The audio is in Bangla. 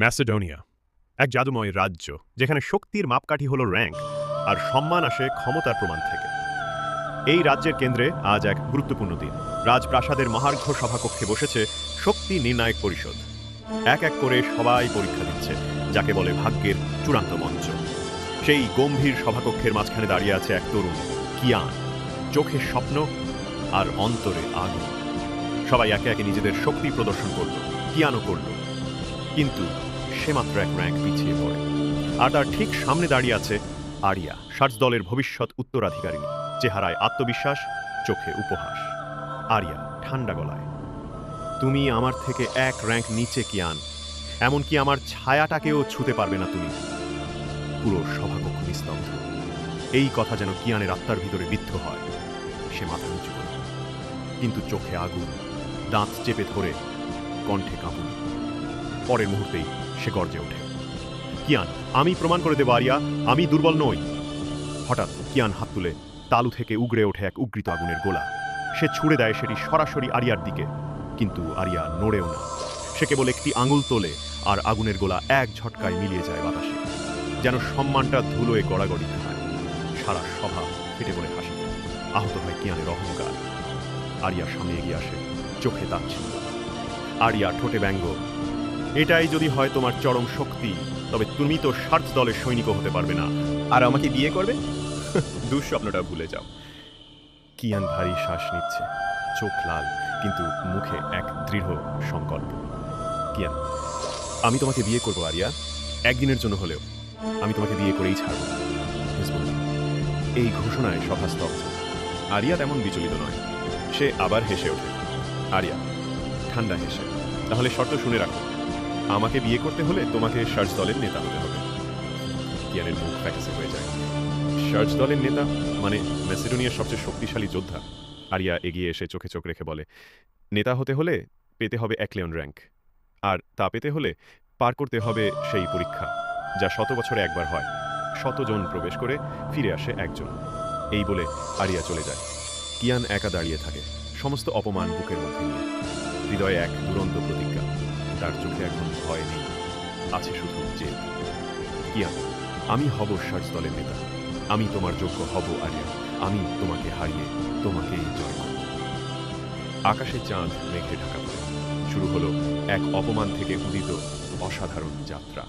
ম্যাসেডোনিয়া, এক জাদুময় রাজ্য, যেখানে শক্তির মাপকাঠি হল র্যাঙ্ক আর সম্মান আসে ক্ষমতার প্রমাণ থেকে। এই রাজ্যের কেন্দ্রে আজ এক গুরুত্বপূর্ণ দিন। রাজপ্রাসাদের মহার্ঘ সভাকক্ষে বসেছে শক্তি নির্ণায়ক পরিষদ। এক এক করে সবাই পরীক্ষা দিচ্ছে, যাকে বলে ভাগ্যের চূড়ান্ত মঞ্চ। সেই গম্ভীর সভাকক্ষের মাঝখানে দাঁড়িয়ে আছে এক তরুণ, কিয়ান। চোখের স্বপ্ন আর অন্তরে আগুন। সবাই একে একে নিজেদের শক্তি প্রদর্শন করল, কিয়ানও করল। কিন্তু সে মাত্র এক র্যাঙ্ক পিছিয়ে পড়ে। আর তার ঠিক সামনে দাঁড়িয়ে আছে আরিয়া, সার্চ দলের ভবিষ্যৎ উত্তরাধিকারিণী, চেহারায় আত্মবিশ্বাস, চোখে উপহাস। আরিয়া, ঠান্ডা গলায়, তুমি আমার থেকে এক র্যাঙ্ক নিচে, কিয়ান। এমনকি আমার ছায়াটাকেও ছুতে পারবে না তুমি। পুরো সভাকক্ষ নিস্তব্ধ। এই কথা যেন কিয়ানের আত্মার ভিতরে বিদ্ধ হয়, সে মাথা নিচু কিন্তু চোখে আগুন, দাঁত চেপে ধরে, কণ্ঠে কাঁপুনি। পরের মুহূর্তেই সে গর্জে ওঠে। কিয়ান, আমি প্রমাণ করে দেব, আরিয়া, আমি দুর্বল নই। হঠাৎ কিয়ান হাত তুলে তালু থেকে উগড়ে ওঠে এক উগৃত আগুনের গোলা। সে ছুড়ে দেয় সেটি সরাসরি আরিয়ার দিকে, কিন্তু আরিয়া নড়েও না। সে কেবল একটি আঙুল তোলে আর আগুনের গোলা এক ঝটকায় মিলিয়ে যায় বাতাসে, যেন সম্মানটা ধুলোয় গড়াগড়ি খায়। সারা সভা ফেটে পড়ে হাসি। আহত হয় কিয়ানের অহংকার। আরিয়া সামনে এগিয়ে আসে, চোখে তাচ্ছিল্য আরিয়া ঠোঁটে ব্যঙ্গ এটাই যদি হয় তোমার চরম শক্তি, তবে তুমি তো সার্চ দলের সৈনিকও হতে পারবে না। আর আমাকে বিয়ে করবে? দুঃস্বপ্নটা ভুলে যাও। কিয়ান ভারী শ্বাস নিচ্ছে। চোখ লাল, কিন্তু মুখে এক দৃঢ় সংকল্প। কিয়ান, আমি তোমাকে বিয়ে করব, আরিয়া। একদিনের জন্য হলেও। আমি তোমাকে বিয়ে করেই ছাড়ব। এই ঘোষণায় সভা আরিয়া তেমন বিচলিত নয়। সে আবার হেসে ওঠে। আরিয়া, ঠান্ডা হেসে। তাহলে শর্ত শুনে রাখো। আমাকে বিয়ে করতে হলে তোমাকে সার্চ দলের নেতা হতে হবে। কিয়ানের মুখ ফ্যাকাসে হয়ে যায়। সার্চ দলের নেতা মানে ম্যাসিডোনিয়ার সবচেয়ে শক্তিশালী যোদ্ধা। আরিয়া এগিয়ে এসে চোখে চোখ রেখে বলে, নেতা হতে হলে পেতে হবে একলেয়ন র্যাঙ্ক। আর তা পেতে হলে পার করতে হবে সেই পরীক্ষা, যা শত বছরে একবার হয়। শতজন প্রবেশ করে ফিরে আসে একজন। এই বলে আরিয়া চলে যায়। কিয়ান একা দাঁড়িয়ে থাকে, সমস্ত অপমান বুকের মধ্যে নিয়ে। হৃদয়ে এক দুরন্ত প্রতিজ্ঞা। তার চোখে এখন ভয় নেই। আছে শুধু যে কিয়া আমি হব সার্চ দলের নেতা। আমি তোমার যোগ্য হব, আরিয়া। আমি তোমাকে হারিয়ে তোমাকে জয় করব। আকাশে চাঁদ, মেঘে ঢাকা পড়ে। শুরু হলো এক অপমান থেকে উদিত অসাধারণ যাত্রা।